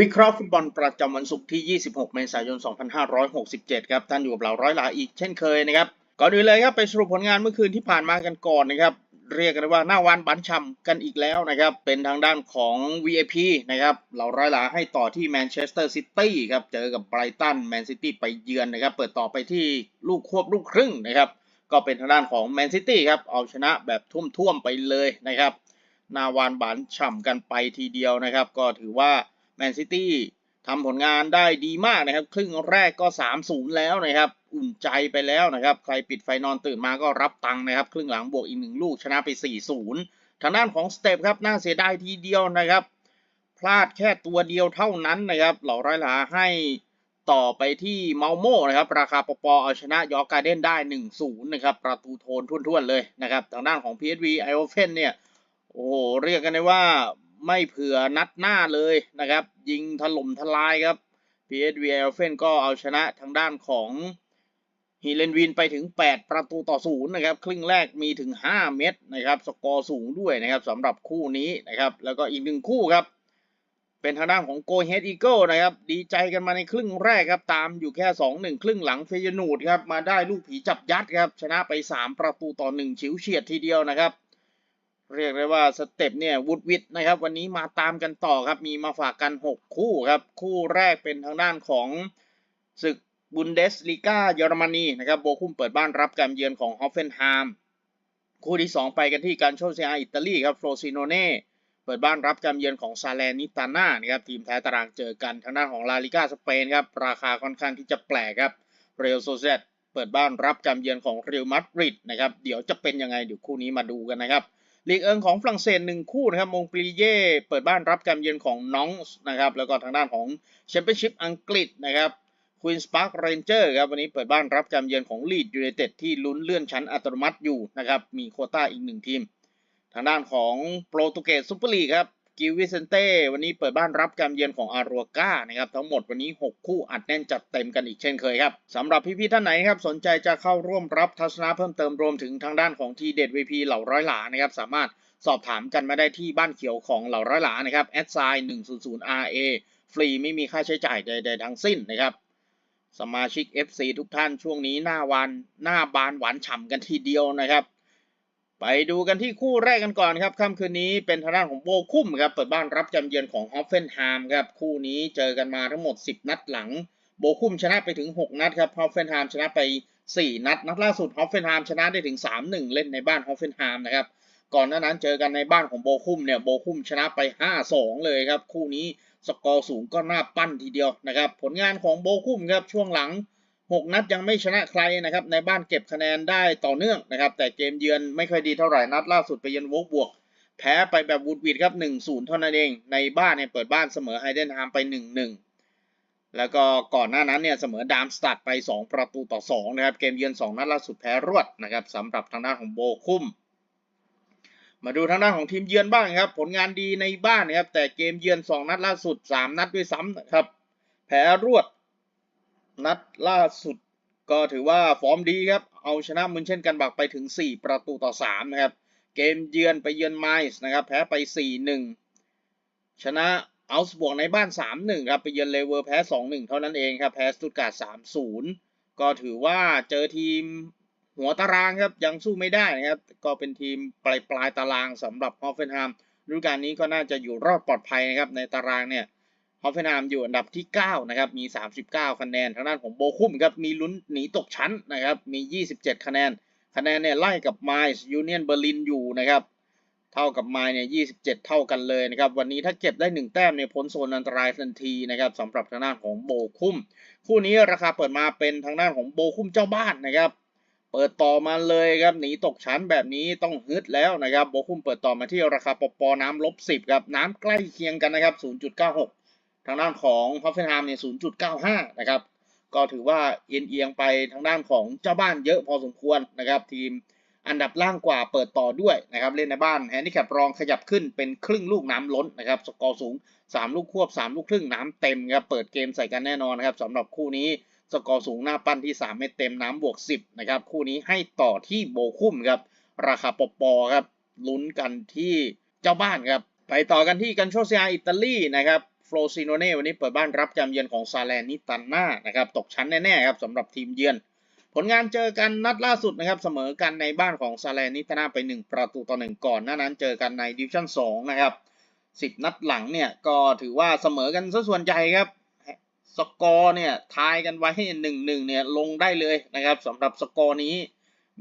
วิเคราะห์ฟุตบอลประจำวันศุกร์ที่ 26 เมษายน 2567 ครับ ท่านอยู่กับเราร้อยหลาอีกเช่นเคยนะครับ ก่อนอื่นเลยครับไปสรุปผลงานเมื่อคืนที่ผ่านมากันก่อนนะครับ เรียกกันว่าหน้าวันบันชำกันอีกแล้วนะครับ เป็นทางด้านของ VIP นะครับ เราร้อยหลาให้ต่อที่แมนเชสเตอร์ซิตี้ครับ เจอกับไบรตันแมนซิตี้ไปเยือนนะครับ เปิดต่อไปที่ลูกควบลูกครึ่งนะครับ ก็เป็นทางด้านของแมนซิตี้ครับ เอาชนะแบบท่วมๆไปเลยนะครับหนาวานบานฉ่ำกันไปทีเดียวนะครับ ก็ถือว่า นซิตี้ทำผลงานได้ดีมากนะครับ ครึ่งแรกก็ 3-0 แล้วนะครับ อุ่นใจไปแล้วนะครับ ใครปิดไฟนอนตื่นมาก็รับตังค์นะครับ ครึ่งหลังบวกอีกหนึ่งลูกชนะไป 4-0 ทางด้านของสเตปครับ น่าเสียดายทีเดียวนะครับ พลาดแค่ตัวเดียวเท่านั้นนะครับ เหล่าร้อยหลาให้ต่อไปที่เมาโม่นะครับ ราคาปปเอาชนะยอร์การเด้นได้ 1-0 นะครับ ประตูโทนทุ่นๆเลยนะครับ ทางด้านของ PSV ไอโอเฟนเนี่ย โอ้โห เรียกกันได้ว่า ไม่เผื่อนัดหน้าเลยนะครับ ยิงถล่มทลายครับ PSV e l f e n ก็เอาชนะทางด้านของฮีเลนวินไปถึง 8 ประตูต่อศูนย์นะครับ ครึ่งแรกมีถึง 5 เม็ดนะครับ สกอร์สูงด้วยนะครับสำหรับคู่นี้นะครับ แล้วก็อีกหนึ่งคู่ครับ เป็นทางด้านของโกเฮดอีเกิลนะครับ ดีใจกันมาในครึ่งแรกครับ ตามอยู่แค่ 2-1 ครึ่งหลังเฟยนูดครับ มาได้ลูกผีจับยัดครับ ชนะไป 3 ประตูต่อ1ฉิวเฉียดทีเดียวนะครับ เรียกได้ว่าสเต็ปเนี่ยวุดวิดนะครับ วันนี้มาตามกันต่อครับ มีมาฝากกัน 6 คู่ครับ คู่แรกเป็นทางด้านของศึกบุนเดสลีกาเยอรมนีนะครับโบคุมเปิดบ้านรับการเยือนของฮอฟเฟนไฮม์คู่ที่ 2 ไปกันที่การโชเซียอิตาลีครับโฟรซิโนเน่เปิดบ้านรับการเยือนของซาเลนิตาน่านะครับทีมแท้ตารางเจอกันทางด้านของลาลิกาสเปนครับราคาค่อนข้างที่จะแปลกครับเรอัลโซเซตเปิดบ้านรับการเยือนของเรอัลมาดริดนะครับเดี๋ยวจะเป็นยังไงเดี๋ยวคู่นี้มาดูกันนะครับ ลีกเอิงของฝรั่งเศสหนึ่งคู่นะครับมงปรีเย่เปิดบ้านรับการเยือนของน้องนะครับแล้วก็ทางด้านของแชมเปี้ยนชิพอังกฤษนะครับควีนสปาร์คเรนเจอร์ครับวันนี้เปิดบ้านรับการเยือนของลีดยูไนเต็ดที่ลุ้นเลื่อนชั้นอัตโนมัติอยู่นะครับมีโคต้าอีกหนึ่งทีม ทางด้านของโปรตุเกสซูเปอร์ลีกครับ กิวิเซนเต้วันนี้เปิดบ้านรับการเยือนของอารัวก้านะครับทั้งหมดวันนี้ 6 คู่อัดแน่นจัดเต็มกันอีกเช่นเคยครับสำหรับพี่ๆท่านไหนครับสนใจจะเข้าร่วมรับทัศนะเพิ่มเติมรวมถึงทางด้านของทีเด็ด VP เหล่าร้อยหลานะครับสามารถสอบถามกันมาได้ที่บ้านเขียวของเหล่าร้อยหลานะครับแอดไซน์100 RA ฟรีไม่มีค่าใช้จ่ายใดๆทั้งสิ้นนะครับสมาชิก FC ทุกท่านช่วงนี้หน้าวันหน้าบานหวานฉ่ำกันทีเดียวนะครับ ไปดูกันที่คู่แรกกันก่อนครับค่ำคืนนี้เป็นทางด้านของโบคุ้มครับเปิดบ้านรับจำเยือนของฮอฟเฟนไฮม์ครับคู่นี้เจอกันมาทั้งหมด 10 นัดหลัง โบคุ้มชนะไปถึง 6 นัดครับฮอฟเฟนไฮม์ชนะไป 4 นัด นัดล่าสุดฮอฟเฟนไฮม์ชนะได้ถึง 3-1 เล่นในบ้านฮอฟเฟนไฮม์นะครับก่อนหน้านั้นเจอกันในบ้านของโบคุ้มเนี่ยโบคุ้มชนะไป 5-2 เลยครับคู่นี้สกอร์สูงก็น่าปั้นทีเดียวนะครับผลงานของโบคุ้มครับช่วงหลัง 6 นัดยังไม่ชนะใครนะครับ ในบ้านเก็บคะแนนได้ต่อเนื่องนะครับ แต่เกมเยือนไม่ค่อยดีเท่าไหร่นัดล่าสุดไปเยือนวกบวก แพ้ไปแบบวูดวีดครับ 1-0 เท่านั้นเอง ในบ้านเนี่ยเปิดบ้านเสมอไฮเดนฮามไป 1-1 แล้วก็ก่อนหน้านั้นเนี่ยเสมอดามสตัดไป 2 ประตูต่อ 2 นะครับ เกมเยือน 2 นัดล่าสุดแพ้รวดนะครับสำหรับทางด้านของโบคุ้มมาดูทางด้านของทีมเยือนบ้างครับ ผลงานดีในบ้านนะครับแต่เกมเยือน 2 นัดล่าสุด 3 นัดด้วยซ้ำนะครับ แพ้รวด นัดล่าสุดก็ถือว่าฟอร์มดีครับ เอาชนะมุนเช่นกันบักไปถึง 4 ประตูต่อ 3 นะครับ เกมเยือนไปเยือนไมส์นะครับ แพ้ไป 4-1 ชนะเอาสบวกในบ้าน 3-1 ครับ ไปเยือนเลเวอร์แพ้ 2-1 เท่านั้นเองครับ แพ้สตุตการ์ด3-0 ก็ถือว่าเจอทีมหัวตารางครับ ยังสู้ไม่ได้นะครับ ก็เป็นทีมปลายปลายตารางสำหรับฮอฟเฟนไฮม์ฤดูกาลนี้ก็น่าจะอยู่รอดปลอดภัยนะครับในตารางเนี่ย ฮอฟเฟนไฮม์อยู่อันดับที่ 9 นะครับ มี 39 คะแนน ทางด้านของโบคุ้มครับ มีลุ้นหนีตกชั้นนะครับ มี 27 คะแนน คะแนนเนี่ยไล่กับไมส์ยูเนียนเบอร์ลินอยู่นะครับ เท่ากับไมล์เนี่ย 27 เท่ากันเลยนะครับ วันนี้ถ้าเก็บได้ 1 แต้มเนี่ยพ้นโซนอันตรายทันทีนะครับสำหรับทางด้านของโบคุ้ม คู่นี้ราคาเปิดมาเป็นทางด้านของโบคุ้มเจ้าบ้านนะครับ เปิดต่อมาเลยครับ หนีตกชั้นแบบนี้ต้องฮึดแล้วนะครับ โบคุ้มเปิดต่อมาที่ราคาปปน้ำลบ10ครับ น้ำใกล้เคียงกันนะครับ 0.96 ทางด้านของฮอฟเฟนไฮม์เนี่ย 0.95 นะครับ ก็ถือว่าเอียงเอียงไปทางด้านของเจ้าบ้านเยอะพอสมควรนะครับ ทีมอันดับล่างกว่าเปิดต่อด้วยนะครับ เล่นในบ้านแฮนดิแคปรองขยับขึ้นเป็นครึ่งลูกน้ำล้นนะครับ สกอร์สูง 3 ลูกควบ 3 ลูกครึ่งน้ำเต็มครับ เปิดเกมใส่กันแน่นอนนะครับสำหรับคู่นี้สกอร์สูงหน้าปั้นที่ 3 เม็ดเต็มน้ำบวก 10 นะครับ คู่นี้ให้ต่อที่โบคุ้มครับ ราคาปปครับลุ้นกันที่เจ้าบ้านครับไปต่อกันที่กันโชเซียอิตาลีนะครับ ฟรซิโนเน่วันนี้เปิดบ้านรับการเยือนของซาแลนิตันนานะครับตกชั้นแน่ๆครับสำหรับทีมเยือน ผลงานเจอกันนัดล่าสุดนะครับเสมอกันในบ้านของซาแลนิตานาไป 1 ประตูต่อ 1 ก่อนหน้านั้นเจอกันในดิวิชั่น2นะครับ10 นัดหลังเนี่ยก็ถือว่าเสมอกันซะส่วนใหญ่ครับสกอร์เนี่ยทายกันไว้ให้หนึ่งหนึ่งเนี่ยลงได้เลยนะครับสำหรับสกอร์นี้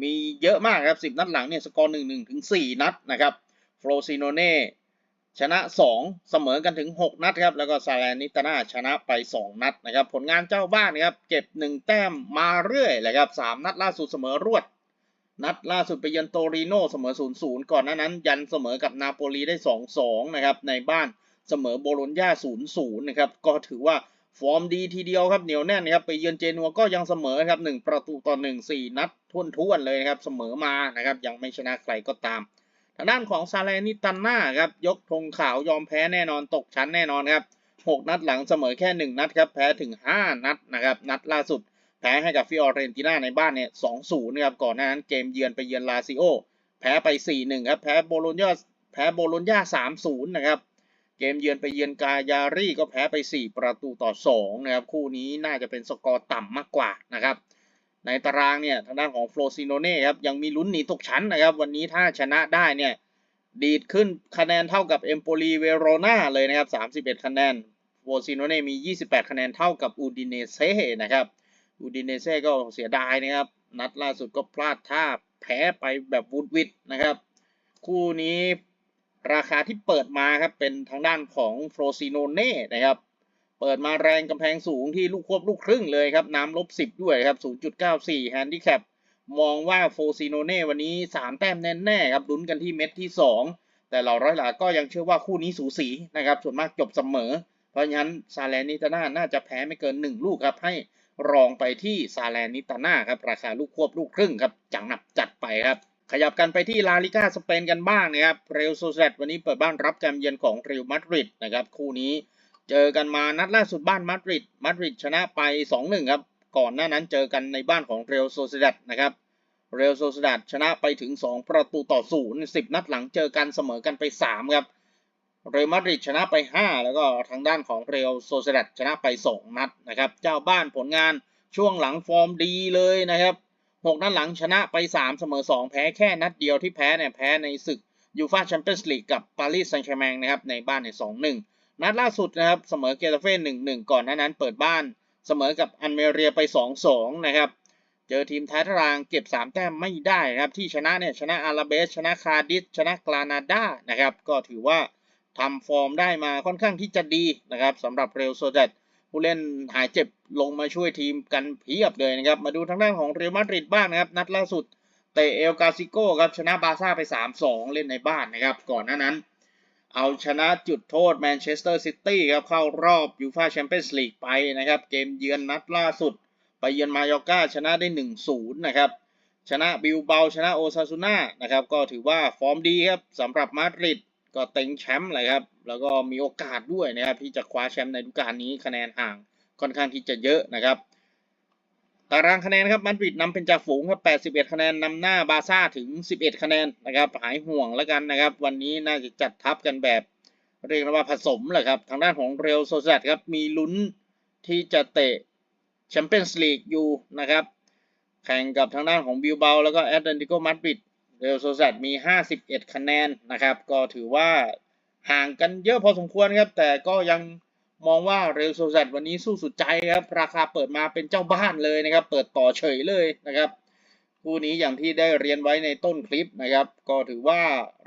มีเยอะมากครับ 10 นัดหลังเนี่ยสกอร์หนึ่งหนึ่งถึง4นัดนะครับโฟรซิโนเน่ ชนะ 2 เสมอกันถึง 6 นัดครับ แล้วก็ซาแลนิตนาชนะไป 2 นัดนะครับ ผลงานเจ้าบ้านนะครับ เก็บ 1 แต้มมาเรื่อยเลยครับ 3 นัดล่าสุดเสมอรวด นัดล่าสุดไปเยือนโตริโนเสมอ 0-0 ก่อนหน้านั้น ยันเสมอกับนาโปลีได้ 2-2 นะครับ ในบ้านเสมอโบโลญญา 0-0 นะครับ ก็ถือว่าฟอร์มดีทีเดียวครับ เหนียวแน่นนะครับ ไปเยือนเจนัวก็ยังเสมอครับ 1 ประตูต่อ 1 4 นัดทุ่วนๆเลยนะครับ เสมอมา นะครับ ยังไม่ชนะใครก็ตาม ด้านของซาเลนิตันนาครับ ยกธงขาวยอมแพ้แน่นอนตกชั้นแน่นอนครับ 6 นัดหลังเสมอแค่ 1 นัดครับ แพ้ถึง 5 นัดนะครับ นัดล่าสุด แพ้ให้กับฟิออเรนติน่าในบ้านเนี่ย2-0นะครับ ก่อนหน้านั้นเกมเยือนไปเยือนลาซิโอ แพ้ไป 4-1 ครับ แพ้โบโลญญาแพ้โบโลญญา3-0 นะครับ เกมเยือนไปเยือนกายารีก็แพ้ไป 4 ประตูต่อ2นะครับ คู่นี้น่าจะเป็นสกอร์ต่ำมากกว่านะครับ ในตารางเนี่ยทางด้านของโฟลซิโนเน่ครับยังมีลุ้นหนีตกชั้นนะครับ วันนี้ถ้าชนะได้เนี่ยดีดขึ้นคะแนนเท่ากับเอมโปลีเวโรนาเลยนะครับ 31 คะแนนโฟลซิโนเน่มี 28 คะแนนเท่ากับอูดิเนเซ่นะครับอูดิเนเซ่ก็เสียดายนะครับ นัดล่าสุดก็พลาดท่าแพ้ไปแบบวุดวิดนะครับ คู่นี้ราคาที่เปิดมาครับเป็นทางด้านของโฟรซิโนเน่นะครับ เปิดมาแรงกำแพงสูงที่ลูกควบลูกครึ่งเลยครับ น้ำลบ 10 ด้วยครับ 0.94 แฮนดิแคปมองว่าโฟซิโนเน่วันนี้ 3 แต้มแน่ๆครับลุ้นกันที่เม็ดที่ 2 แต่เราร้อยหลาก็ยังเชื่อว่าคู่นี้สูสีนะครับ ส่วนมากจบเสมอ เพราะฉะนั้นซาเลนิตาน่าน่าจะแพ้ไม่เกิน 1 ลูกครับ ให้รองไปที่ซาแลนิตาน่าครับ ราคาลูกควบลูกครึ่งครับจังหนับจัดไปครับ ขยับกันไปที่ลาลิก้าสเปนกันบ้างนะครับเรอัลโซเซตวันนี้เปิดบ้านรับการเยือนของเรอัลมาดริดนะครับคู่นี้ เจอกันมานัดล่าสุดบ้านมาดริดมาดริดชนะไป 2-1 ครับ ก่อนหน้านั้นเจอกันในบ้านของเรอัลโซเซตนะครับเรอัลโซเซตชนะไปถึง 2 ประตูต่อ0 10 นัดหลังเจอกันเสมอกันไป 3 ครับเรอัลมาดริดชนะไป 5 แล้วก็ทางด้านของเรอัลโซเซตชนะไป 2 นัดนะครับ เจ้าบ้านผลงานช่วงหลังฟอร์มดีเลยนะครับ 6 นัดหลังชนะไป 3 เสมอ 2 แพ้แค่นัดเดียวที่แพ้เนี่ยแพ้ในศึกยูฟาแชมเปี้ยนส์ลีกกับปารีสแซงต์แชร์แมงนะครับในบ้านใน2-1 นัดล่าสุดนะครับเสมอเกตาเฟ่1-1ก่อนหน้านั้นเปิดบ้านเสมอกับอันเมเรียไป2-2นะครับ เจอทีมท้ายตารางเก็บ3แต้มไม่ได้นะครับที่ชนะเนี่ยชนะอาราเบส ชนะคาดิสชนะกรานาดานะครับก็ถือว่าทำฟอร์มได้มาค่อนข้างที่จะดีนะครับสำหรับเรลโซเดตผู้เล่นหายเจ็บลงมาช่วยทีมกันเพียบเลยนะครับ มาดูทางด้านของเรอัลมาดริดบ้างนะครับ นัดล่าสุดเตะเอลกาซิโกครับชนะบาร์ซ่าไป 3-2 เล่นในบ้านนะครับ ก่อนหน้านั้น เอาชนะจุดโทษแมนเชสเตอร์ซิตี้ครับเข้ารอบยูฟาแชมเปี้ยนส์ลีกไปนะครับ เกมเยือนนัดล่าสุด ไปเยือนมายอร์กาชนะได้ 1-0 นะครับ ชนะบิลเบาชนะโอซาซูน่านะครับ ก็ถือว่าฟอร์มดีครับสำหรับมาดริดก็เต็งแชมป์เลยครับ แล้วก็มีโอกาสด้วยนะครับ ที่จะคว้าแชมป์ในฤดูกาลนี้คะแนนห่างค่อนข้างที่จะเยอะนะครับ ตารางคะแนนครับมาดริดนำเป็นจ่าฝูงครับ81 คะแนนนำหน้าบาซ่าถึง 11 คะแนนนะครับหายห่วงแล้วกันนะครับ วันนี้น่าจะจัดทัพกันแบบ เรียกว่าผสมแหละครับ ทางด้านของเรลโซเซตครับมีลุ้นที่จะเตะแชมเปี้ยนส์ลีกอยู่นะครับแข่งกับทางด้านของบิลเบาแล้วก็แอตเลติโกมาดริดเรลโซเซตมี 51 คะแนนนะครับ ก็ถือว่าห่างกันเยอะพอสมควรครับ แต่ก็ยัง มองว่าเรลโซเซตวันนี้สู้สุดใจครับ ราคาเปิดมาเป็นเจ้าบ้านเลยนะครับ เปิดต่อเฉยเลยนะครับคู่นี้อย่างที่ได้เรียนไว้ในต้นคลิปนะครับ ก็ถือว่า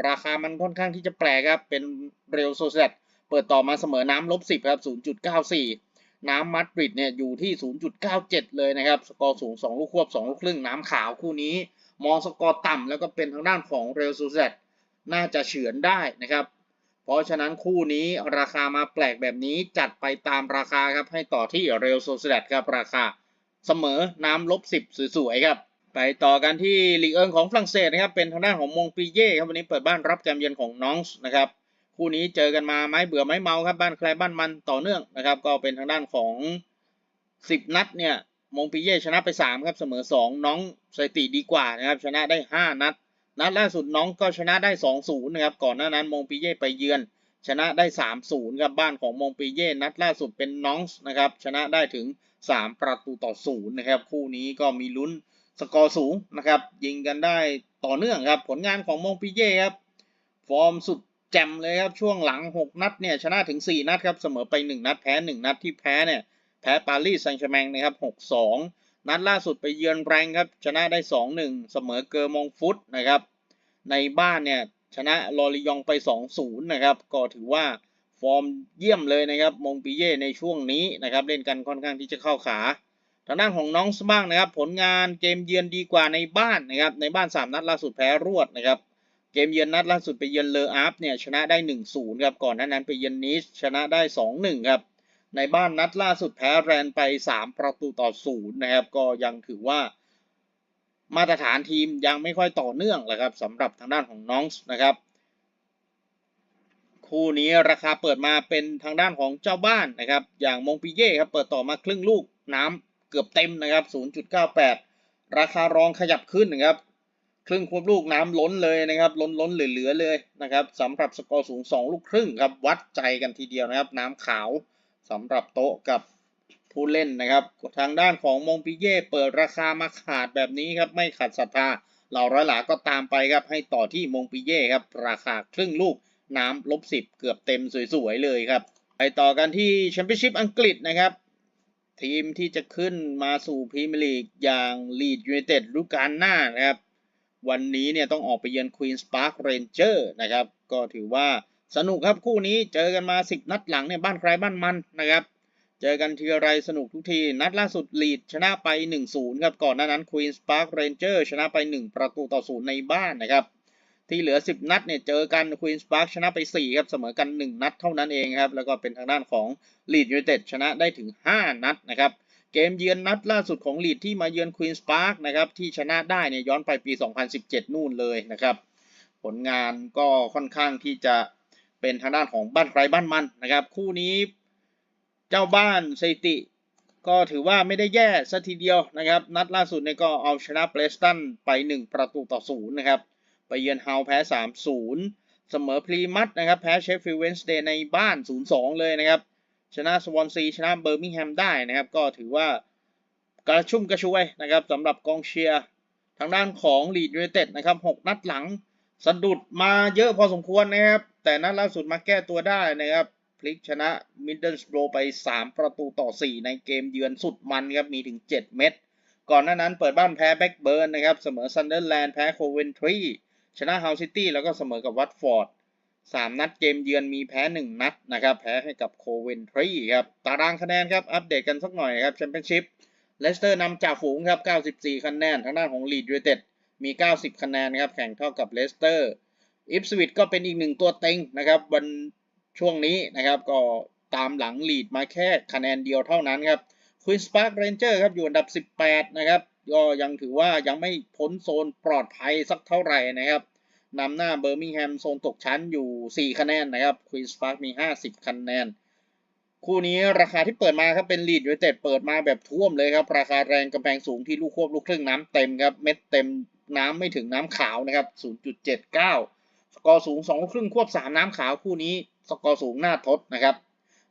ราคามันค่อนข้างที่จะแปลกครับ เป็นเรลโซเซตเปิดต่อมาเสมอน้ำลบ10ครับ 0.94 น้ำมาดริดเนี่ยอยู่ที่ 0.97 เลยนะครับ สกอร์สูง 2 ลูกควบ 2 ลูกครึ่ง น้ำขาวคู่นี้ มองสกอร์ต่ำแล้วก็เป็นทางด้านของเรลโซเซตน่าจะเฉือนได้นะครับ เพราะฉะนั้นคู่นี้ราคามาแปลกแบบนี้จัดไปตามราคาครับให้ต่อที่เรลโซเซตครับราคา เสมอน้ำลบ10 สวยๆครับ ไปต่อกันที่ลีกเอิงของฝรั่งเศสนะครับเป็นทางด้านของมงปีเย่ครับวันนี้เปิดบ้านรับแการเยือนของน้องส์นะครับคู่นี้เจอกันมาไม้เบื่อไม้เมาครับบ้านใครบ้านมันต่อเนื่องนะครับ ก็เป็นทางด้านของ 10 นัดเนี่ยมงปีเย่ชนะไป 3 ครับเสมอ 2 น้องสถิติดีกว่านะครับชนะได้ 5 นัด นัดล่าสุดน้องก็ชนะได้ 2-0 นะครับ ก่อนหน้านั้นมงปีเย่ไปเยือน ชนะได้ 3-0 ครับบ้านของมงปีเย่นัดล่าสุดเป็นน้องนะครับ ชนะได้ถึง 3 ประตูต่อศูนย์นะครับ คู่นี้ก็มีลุ้นสกอร์สูงนะครับ ยิงกันได้ต่อเนื่องครับ ผลงานของมงปีเย่ครับ ฟอร์มสุดแจ่มเลยครับ ช่วงหลัง 6 นัดเนี่ยชนะถึง 4 นัดครับ เสมอไป 1 นัดแพ้ 1 นัดที่แพ้เนี่ยแพ้ปารีสแซงต์แชร์แมงนะครับ 6-2 นัดล่าสุดไปเยือนแรงครับ ชนะได้ 2-1 เสมอเกอร์มงฟุตนะครับ ในบ้านเนี่ยชนะลอริยองไป 2-0 นะครับ ก็ถือว่าฟอร์มเยี่ยมเลยนะครับ มงปีเย่ในช่วงนี้นะครับ เล่นกันค่อนข้างที่จะเข้าขา ทางด้านของน้องสบ้างนะครับ ผลงานเกมเยือนดีกว่าในบ้านนะครับ ในบ้าน 3 นัดล่าสุดแพ้รวดนะครับ เกมเยือนนัดล่าสุดไปเยือนเลออาร์ฟเนี่ยชนะได้ 1-0 ครับ ก่อนหน้านั้นไปเยือนนิสชนะได้ 2-1 ครับ ในบ้านนัดล่าสุดแพ้แรนไป 3 ประตูต่อ0นะครับ ก็ยังถือว่า มาตรฐานทีมยังไม่ค่อยต่อเนื่องเลยครับสำหรับทางด้านของน้องส์นะครับ คู่นี้ราคาเปิดมาเป็นทางด้านของเจ้าบ้านนะครับ อย่างมงปิเย่ครับเปิดต่อมาครึ่งลูกน้ำเกือบเต็มนะครับ 0.98 ราคารองขยับขึ้นนะครับครึ่งควบลูกน้ำล้นเลยนะครับ ล้นล้นเหลือๆเลยนะครับสำหรับสกอร์สูง 2 ลูกครึ่งครับวัดใจกันทีเดียวนะครับ น้ำขาว สำหรับโต๊ะกับผู้เล่นนะครับ ทางด้านของมงปิเย่เปิดราคามาขาดแบบนี้ครับ ไม่ขัดศรัทธาเหล่าร้อยหลาก็ตามไปครับ ให้ต่อที่มงปิเย่ครับ ราคาครึ่งลูกน้ำลบสิบเกือบเต็มสวยๆเลยครับ ไปต่อกันที่แชมเปี้ยนชิพอังกฤษนะครับ ทีมที่จะขึ้นมาสู่พรีเมียร์ลีกอย่างลีดยูไนเต็ดฤดูกาลหน้านะครับ วันนี้เนี่ยต้องออกไปเยือนควีนส์พาร์คเรนเจอร์นะครับ ก็ถือว่า สนุกครับคู่นี้เจอกันมา10นัดหลังเนี่ยบ้านใครบ้านมันนะครับ เจอกันทีไรสนุกทุกทีนัดล่าสุดลีดชนะไป 1-0 ครับ ก่อนหน้านั้นควีนส์พาร์คเรนเจอร์ชนะไป 1 ประตูต่อศูนย์ในบ้านนะครับ ที่เหลือ 10 นัดเนี่ยเจอกันควีนส์พาร์คชนะไป 4 ครับ เสมอกัน 1 นัดเท่านั้นเองครับ แล้วก็เป็นทางด้านของลีดยูไนเต็ดชนะได้ถึง 5 นัดนะครับเกมเยือนนัดล่าสุดของลีดที่มาเยือนควีนส์พาร์คนะครับที่ชนะได้เนี่ยย้อนไปปี 2017 นู่นเลยนะครับผลงานก็ค่อนข้างที่จะ เป็นทางด้านของบ้านใครบ้านมันนะครับ คู่นี้เจ้าบ้านสถิติ ก็ถือว่าไม่ได้แย่สัทีเดียวนะครับ นัดล่าสุดเนี่ยก็เอาชนะเบรสตันไป 1 ประตูต่อศูนย์นะครับ ไปเยือนเฮาแพ้ 3-0 เสมอพรีมัตนะครับ แพ้เชฟฟิลด์เวนส์เดย์ในบ้าน 0-2 เลยนะครับ ชนะสวอนซีชนะเบอร์มิงแฮมได้นะครับ ก็ถือว่ากระชุ่มกระชวยนะครับสำหรับกองเชียร์ทางด้านของลีดยูไนเต็ดนะครับ 6 นัดหลัง สะดุดมาเยอะพอสมควรนะครับ แต่นัดล่าสุดมาแก้ตัวได้นะครับ พลิกชนะมิดเดิลสโบรไป 3 ประตูต่อ 4 ในเกมเยือนสุดมันครับ มีถึง 7 เม็ดก่อนหน้านั้นเปิดบ้านแพ้แบ็กเบิร์นนะครับ เสมอซันเดอร์แลนด์แพ้โคเวนทรีชนะเฮาซิตี้แล้วก็เสมอกับวัตฟอร์ดสามนัดเกมเยือนมีแพ้หนึ่งนัดนะครับ แพ้ให้กับโคเวนทรีครับ ตารางคะแนนครับ อัปเดตกันสักหน่อยครับแชมเปี้ยนชิพเลสเตอร์นำจ่าฝูงครับ 94 คะแนนทางด้านของลีดยูไนเต็ด มี 90 คะแนนครับแข่งเท่ากับเลสเตอร์อิฟสวิตก็เป็นอีกหนึ่งตัวเต็งนะครับวันช่วงนี้นะครับก็ตามหลังลีดมาแค่คะแนนเดียวเท่านั้นครับควีนส์พาร์คเรนเจอร์ครับอยู่อันดับ 18 นะครับก็ยังถือว่ายังไม่พ้นโซนปลอดภัยสักเท่าไหร่นะครับนำหน้าเบอร์มิงแฮมโซนตกชั้นอยู่ 4 คะแนนนะครับควีนส์พาร์คมี 50 คะแนน คู่นี้ราคาที่เปิดมาครับเป็นลีดยูไนเต็ดเปิดมาแบบท่วมเลยครับ ราคาแรงกำแพงสูงที่ลูกควบลูกครึ่งน้ำเต็มครับ เม็ดเต็ม น้ำไม่ถึงน้ำขาวนะครับ 0.79 สกอร์สูง2ลูกครึ่งควบ 3 น้ำขาวคู่นี้ สกอร์สูงหน้าทดนะครับ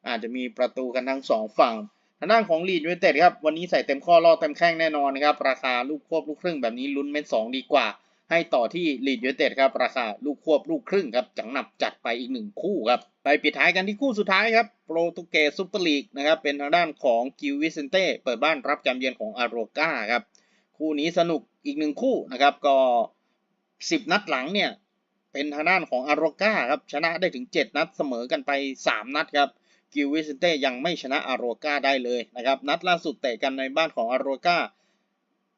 อาจจะมีประตูกันทั้ง 2 ฝั่งทางด้านของลีดยูไนเต็ดครับ วันนี้ใส่เต็มข้อล่อเต็มแข้งแน่นอนนะครับ ราคาลูกควบลูกครึ่งแบบนี้ลุ้นเม็ด2ดีกว่า ให้ต่อที่ลีดยูไนเต็ดครับ ราคาลูกควบลูกครึ่งครับ จังหนับจัดไปอีกหนึ่งคู่ครับ ไปปิดท้ายกันที่คู่สุดท้ายครับ โปรตุเกสซุปเปอร์ลีกนะครับ เป็นทางด้านของกิววิเซนเต้ เปิดบ้านรับจำเยือนของอาโรกาครับ คู่นี้สนุกอีกหนึ่งคู่นะครับก็ 10 นัดหลังเนี่ย เป็นทางด้านของอาโรกาครับชนะได้ถึง 7 นัดเสมอกันไป 3 นัดครับกิววิเซนเต้ยังไม่ชนะอาโรกาได้เลยนะครับนัดล่าสุดเตะกันในบ้านของอาโรกา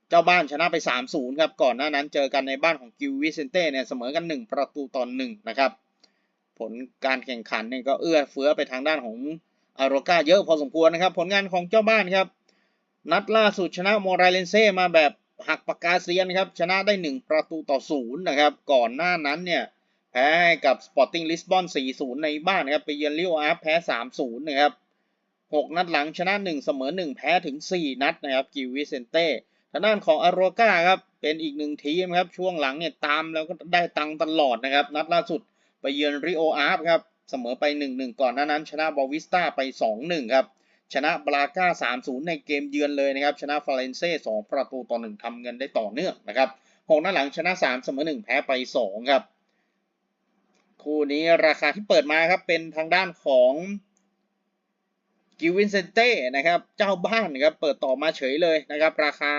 เจ้าบ้านชนะไป 3-0 ครับ ก่อนหน้านั้นเจอกันในบ้านของกิววิเซนเต้เนี่ยเสมอกัน 1 ประตูต่อ1นะครับ ผลการแข่งขันเนี่ยก็เอื้อเฟื้อไปทางด้านของอาโรกาเยอะพอสมควรนะครับ ผลงานของเจ้าบ้านครับ นัดล่าสุดชนะโมราเลนเซ่มาแบบหักปากกาเซียนครับ ชนะได้ 1 ประตูต่อ0นะครับ ก่อนหน้านั้นเนี่ย แพ้กับ Sporting Lisbon 4-0 ในบ้านนครับ ไปเยือนลิโออาร์แพ้ 3-0 นะครับ 6 นัดหลังชนะ 1 เสมอ 1 แพ้ถึง 4 นัดนะครับกิวิเซนเต้ทางด้านของอารกาครับ เป็นอีกหนึ่งทีมครับ ช่วงหลังเนี่ยตามแล้วก็ได้ตังตลอดนะครับ นัดล่าสุดไปเยือนริโออาร์ครับ เสมอไป 1-1 ก่อนหน้านั้น ชนะบอวิสตาไป 2-1 ครับ ชนะบราก้า3-0 ในเกมเยือนเลยนะครับ ชนะฟาเรนเซ่2ประตูต่อ1ทำเงินได้ต่อเนื่องนะครับหกหน้าหลังชนะ 3 เสมอ 1 แพ้ไป 2 ครับ คู่นี้ราคาที่เปิดมาครับ เป็นทางด้านของกิวินเซนเต้นะครับ เจ้าบ้านนะครับ เปิดต่อมาเฉยเลยนะครับ ราคา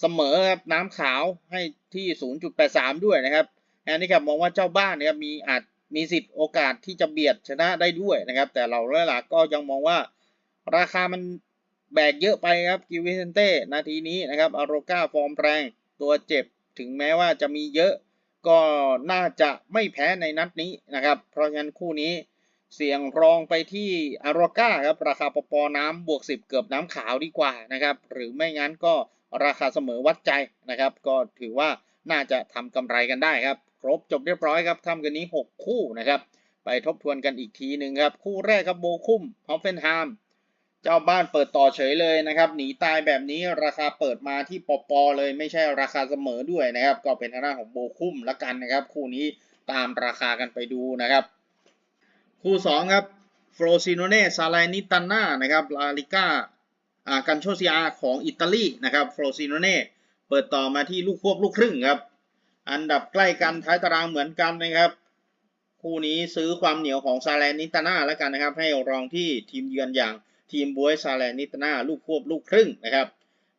เสมอครับ น้ำขาวให้ที่ 0.83 ด้วยนะครับแอนนี่ครับมองว่าเจ้าบ้านนะครับมีอาจมีสิทธิ์โอกาสที่จะเบียดชนะได้ด้วยนะครับ แต่เราเล่หลักก็ยังมองว่า ราคามันแบกเยอะไปครับกิวินเซนเต้นาทีนี้นะครับอารก้าฟอร์มแรงตัวเจ็บถึงแม้ว่าจะมีเยอะก็น่าจะไม่แพ้ในนัดนี้นะครับ เพราะฉะนั้นคู่นี้เสี่ยงรองไปที่อารก้าครับราคาปปน้ำบวก 10 เกือบน้ำขาวดีกว่านะครับ หรือไม่งั้นก็ราคาเสมอวัดใจนะครับ ก็ถือว่าน่าจะทำกำไรกันได้ครับ ครบจบเรียบร้อยครับทำกันนี้ 6 คู่นะครับ ไปทบทวนกันอีกทีหนึ่งครับ คู่แรกครับโบคุมฮอฟเฟนไฮม์ เจ้าบ้านเปิดต่อเฉยเลยนะครับ หนีตายแบบนี้ราคาเปิดมาที่ปปเลยไม่ใช่ราคาเสมอด้วยนะครับ ก็เป็นทางด้านของโบคุ้มละกันนะครับ คู่นี้ตามราคากันไปดูนะครับ คู่สองครับฟรซิโนเน่ซาลานิตันนานะครับลาลิก้าอ่ากันโชซิอาของอิตาลีนะครับฟรซิโนเน่เปิดต่อมาที่ลูกควบลูกครึ่งครับ อันดับใกล้กันท้ายตารางเหมือนกันนะครับคู่นี้ซื้อความเหนียวของซาเลนิตาน่าแล้วกันนะครับ ให้รองที่ทีมเยือนอย่าง ทีมบวยซาเลนิตนาลูกควบลูกครึ่งนะครับ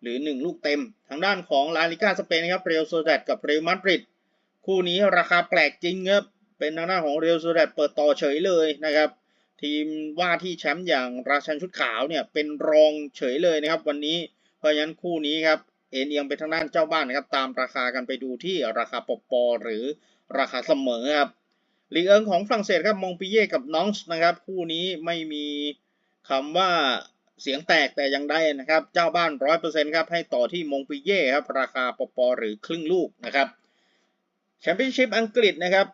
หรือ 1 ลูกเต็ม ทางด้านของลาลิกาสเปนครับเรอัลโซเดดกับเรอัลมาดริดคู่นี้ราคาแปลกจริงครับเป็นทางด้านของเรอัลโซเดดเปิดต่อเฉยเลยนะครับทีมว่าที่แชมป์อย่างราชันชุดขาวเนี่ยเป็นรองเฉยเลยนะครับ วันนี้เพราะฉะนั้นคู่นี้ครับเอ็นเอียงไปทางด้านเจ้าบ้านนะครับตามราคากันไปดูที่ราคาปปอหรือราคาเสมอครับลีเอิงของฝรั่งเศสครับมองปิเย่กับน้องส์นะครับ คู่นี้ไม่มี คำว่าเสียงแตกแต่ย่างใดนะครับ เจ้าบ้านร้อยเปอร์เซ็นต์ครับ ให้ต่อที่มงปิเย่ครับ ราคาปปหรือครึ่งลูกนะครับแชมเปี้ยนชิพอังกฤษนะครับ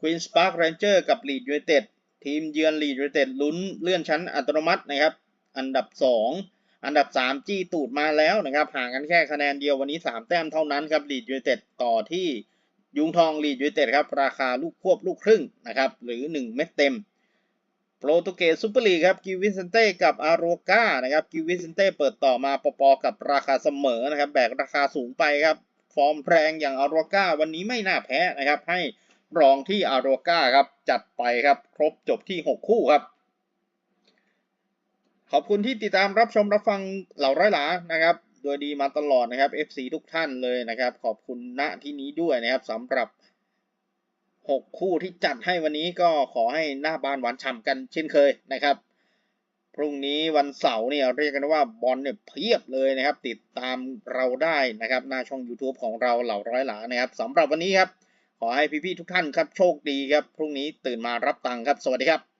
ควีนสปาร์คเรนเจอร์กับลีดยูไนเต็ดทีมเยือนลีดยูไนเต็ดลุ้นเลื่อนชั้นอัตโนมัตินะครับ อันดับ 2 อันดับ 3 จี้ตูดมาแล้วนะครับห่างกันแค่คะแนนเดียววันนี้ 3 แต้มเท่านั้นครับลีดยูไนเต็ดต่อที่ยุงทองลีดยูไนเต็ดครับราคาลูกควบลูกครึ่งนะครับหรือ 1 เม็ดเต็ม โปรตุเกสซูเปอร์ลีกครับกิวินเซนเต้กับอาโรกานะครับกิวินเซนเต้เปิดต่อมาปอๆกับราคาเสมอนะครับแบกราคาสูงไปครับฟอร์มแรงอย่างอาโรกาวันนี้ไม่น่าแพ้นะครับ ให้รองที่อาโรกาครับจัดไปครับครบจบที่ 6 คู่ครับ ขอบคุณที่ติดตามรับชมรับฟังเหล่าร้อยหลานะครับโดยดีมาตลอดนะครับ FC ทุกท่านเลยนะครับ ขอบคุณณที่นี้ด้วยนะครับสำหรับ 6 คู่ที่จัดให้วันนี้ก็ขอให้หน้าบานหวานฉ่ำกันเช่นเคยนะครับ พรุ่งนี้วันเสาร์เนี่ยเรียกกันว่าบอลเนี่ยเพียบเลยนะครับ ติดตามเราได้นะครับ หน้าช่อง YouTube ของเราเหล่าร้อยหลานะครับสำหรับวันนี้ครับ ขอให้พี่ๆทุกท่านครับโชคดีครับ พรุ่งนี้ตื่นมารับตังค์ครับ สวัสดีครับ